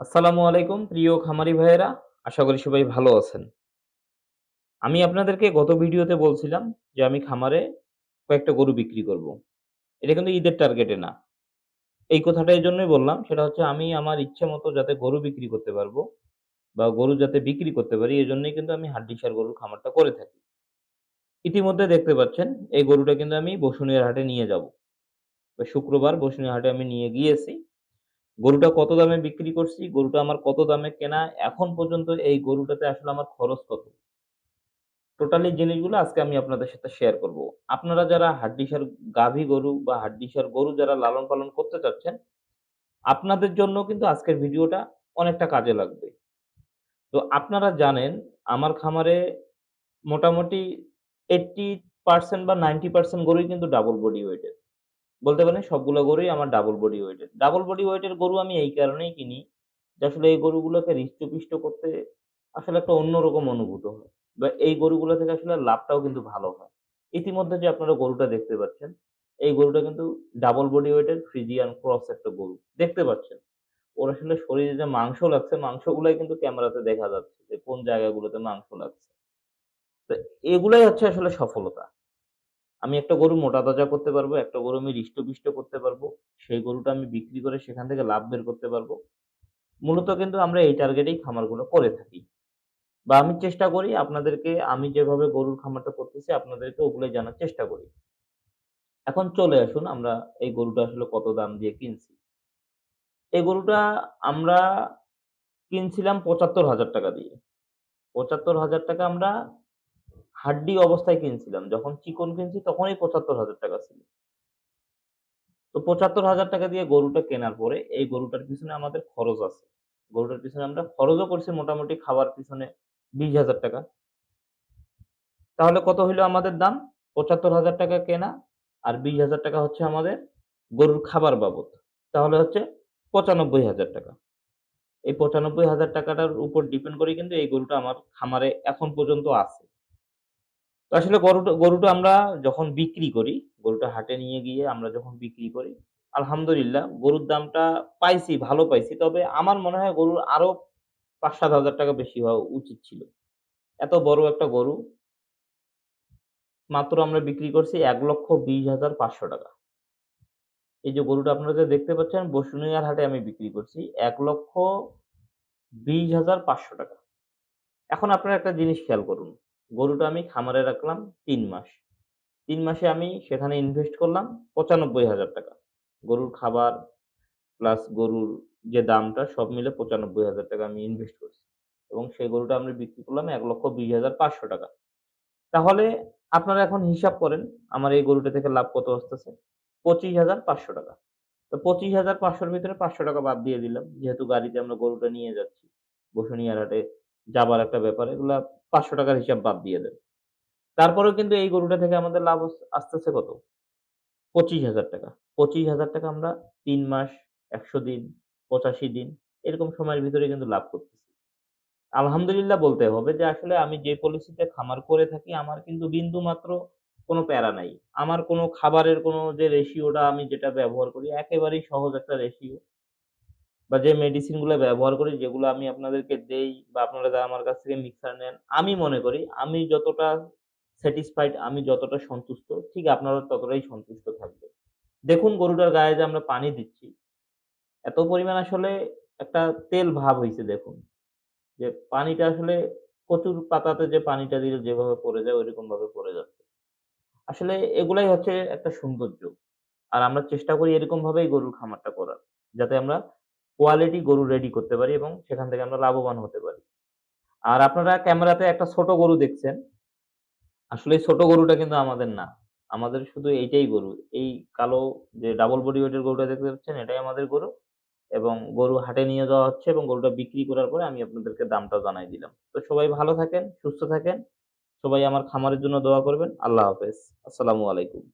আসসালামু আলাইকুম, প্রিয় খামারি ভাইয়েরা। আশা করি সবাই ভালো আছেন। আমি আপনাদেরকে গত ভিডিওতে বলছিলাম যে আমি খামারে কয়েকটা গরু বিক্রি করব। এটা কিন্তু ঈদের টার্গেটে না। এই কথাটা এই জন্যই বললাম, সেটা হচ্ছে আমি আমার ইচ্ছে মতো যাতে গরু বিক্রি করতে পারব বা গরু যাতে বিক্রি করতে পারি, এই জন্যই কিন্তু আমি হাড্ডিসার গরুর খামারটা করে থাকি। ইতিমধ্যে দেখতে পাচ্ছেন, এই গরুটা কিন্তু আমি বসুনিয়ার হাটে নিয়ে যাব। শুক্রবার বসুনিয়া হাটে আমি নিয়ে গিয়েছি। গরুটা কত দামে বিক্রি করছি, গরুটা আমার কত দামে কেনা, এখন পর্যন্ত এই গরুটাতে আসলে আমার খরচ কত? টোটালি জিনিসগুলো আজকে আমি আপনাদের সাথে শেয়ার করব। আপনারা যারা হাড্ডিসার গাভী গরু বা হাড্ডিসার গরু যারা লালন পালন করতে চাচ্ছেন, আপনাদের জন্য কিন্তু আজকের ভিডিওটা অনেকটা কাজে লাগবে। তো আপনারা জানেন আমার খামারে মোটামুটি 80% বা 90% গরুই কিন্তু ডাবল বডি ওয়েটের। বলতে পারেন সবগুলো গরুই আমার ডাবল বডি ওয়েটের। ডাবল বডি ওয়েটের গরু আমি এই কারণেই কিনি যে আসলে এই গরুগুলোকে হৃষ্টপুষ্ট করতে আসলে একটা অন্যরকম অনুভূত হয়। বা এই গরুগুলো থেকে আসলে লাভটাও কিন্তু ভালো হয়। ইতিমধ্যে যে আপনারা গরুটা দেখতে পাচ্ছেন, এই গরুটা কিন্তু ডাবল বডি ওয়েটের ফ্রিজিয়ান ক্রস একটা গরু। দেখতে পাচ্ছেন। ওর আসলে শরীরে যে মাংস লাগছে, মাংসগুলাই কিন্তু ক্যামেরাতে দেখা যাচ্ছে যে কোন জায়গাগুলোতে মাংস লাগছে। তো এগুলাই হচ্ছে আসলে সফলতা। আমি একটা গরু মোটা তাজা করতে পারব, একটা গরু আমি হৃষ্টপুষ্ট করতে পারব। সেই গরুটা আমি বিক্রি করে সেখান থেকে লাভ বের করতে পারব। মূলত কিন্তু আমরা এই টার্গেটেই খামারগুলো করে থাকি। বা আমি চেষ্টা করি আপনাদেরকে আমি যেভাবে গরুর খামারটা করতেছি আপনাদেরকে ওগুলো জানার চেষ্টা করি। এখন চলে আসুন আমরা এই গরুটা আসলে কত দাম দিয়ে কিনছি। এই গরুটা আমরা কিনছিলাম ৳৭৫,০০০ দিয়ে। ৳৭৫,০০০ আমরা হাড্ডি অবস্থায় কিনছিলাম। যখন চিকন কিনছি তখনই ৳৭৫,০০০ ছিল। তো ৳৭৫,০০০ দিয়ে গরুটা কেনার পরে এই গরুটার পিছনে আমাদের খরচ আছে। গরুটার পিছনে আমরা খরচও করছি মোটামুটি খাওয়ার পিছনে ৳২০,০০০ তাহলে কত হইল আমাদের দাম? ৳৭৫,০০০ কেনা আর ৳২০,০০০ হচ্ছে আমাদের গরুর খাবার বাবদ। তাহলে হচ্ছে ৳৯৫,০০০ এই পঁচানব্বই হাজার টাকাটার উপর ডিপেন্ড করে কিন্তু এই গরুটা আমার খামারে এখন পর্যন্ত আছে। তো আসলে গরুটা গরুটা আমরা যখন বিক্রি করি, গরুটা হাটে নিয়ে গিয়ে আমরা যখন বিক্রি করি, আলহামদুলিল্লাহ গরুর দামটা পাইছি, ভালো পাইছি। তবে আমার মনে হয় গরুর আরও ৳৫,০০০-৭,০০০ বেশি হওয়া উচিত ছিল। এত বড় একটা গরু মাত্র আমরা বিক্রি করছি ৳১,২০,৫০০ এই যে গরুটা আপনারা যে দেখতে পাচ্ছেন বসুনিয়ার হাটে আমি বিক্রি করছি ৳১,২০,৫০০ এখন আপনারা একটা জিনিস খেয়াল করুন। গরুটা আমি খামারে রাখলাম তিন মাস। তিন মাসে আমি সেখানে ইনভেস্ট করলাম ৳৯৫,০০০ গরুর খাবার প্লাস গরুর যে দামটা সব মিলে ৳৯৫,০০০ আমি ইনভেস্ট করছি। এবং সেই গরুটা আমরা বিক্রি করলাম ৳১,২০,৫০০ তাহলে আপনারা এখন হিসাব করেন আমার এই গরুটা থেকে লাভ কত আসতেছে? ৳২৫,৫০০ তো পঁচিশ হাজার পাঁচশোর ভিতরে ৳৫০০ বাদ দিয়ে দিলাম। যেহেতু গাড়িতে আমরা গরুটা নিয়ে যাচ্ছি। বসুনিয়ার হাটে যাবার একটা ব্যাপার। এগুলা ৳৫০০ র হিসাব বাদ দিয়ে দেন। তারপরেও কিন্তু এই গরুটা থেকে আমাদের লাভ আস আসতেছে কত? ৳২৫,০০০ ৳২৫,০০০ আমরা ৩ মাস, ১০০ দিন, ৮৫ দিন এরকম সময়ের ভিতরে কিন্তু লাভ করতেছি। আলহামদুলিল্লাহ বলতে হবে যে আসলে আমি যে পলিসিতে খামার করে থাকি আমার কিন্তু বিন্দুমাত্র কোনো প্যারা নাই। আমার কোনো খাবারের কোনো যে রেশিওটা আমি যেটা ব্যবহার করি একেবারেই সহজ একটা রেশিও। বা যে মেডিসিনগুলা ব্যবহার করি যেগুলো আমি আপনাদেরকে দেই বা আপনারা যারা আমার কাছ থেকে মিক্সার নেন, আমি মনে করি আমি যতটা স্যাটিসফাইড আমি যতটা সন্তুষ্ট ঠিক আপনারা ততটাই সন্তুষ্ট থাকবে দেখুন গরুটার গায়ে যে আমরা পানি দিচ্ছি, এত পরিমাণ আসলে একটা তেল ভাব হইছে দেখুন। যে পানিটা আসলে কচুর পাতাতে যে পানিটা দিলে যেভাবে পড়ে যায় ঐরকম ভাবে পড়ে যাচ্ছে। আসলে এগুলাই হচ্ছে একটা সৌন্দর্য। আর আমরা চেষ্টা করি এরকম ভাবেই গরুর খামারটা করার। যাতে আমরা কোয়ালিটি গরু রেডি করতে পারি এবং সেখান থেকে আমরা লাভবান হতে পারি। আর আপনারা ক্যামেরাতে একটা ছোট গরু দেখছেন। আসলে ছোট গরুটা কিন্তু আমাদের না। আমাদের শুধু এইটাই গরু। এই কালো যে ডাবল বডি ওয়েটের গরুটা দেখতে পাচ্ছেন এটাই আমাদের গরু। এবং গরু হাটে নিয়ে যাওয়া হচ্ছে এবং গরুটা বিক্রি করার পরে আমি আপনাদেরকে দামটা জানাই দিলাম। তো সবাই ভালো থাকেন, সুস্থ থাকেন। সবাই আমার খামারের জন্য দোয়া করবেন। আল্লাহ হাফেজ। আসসালামু আলাইকুম।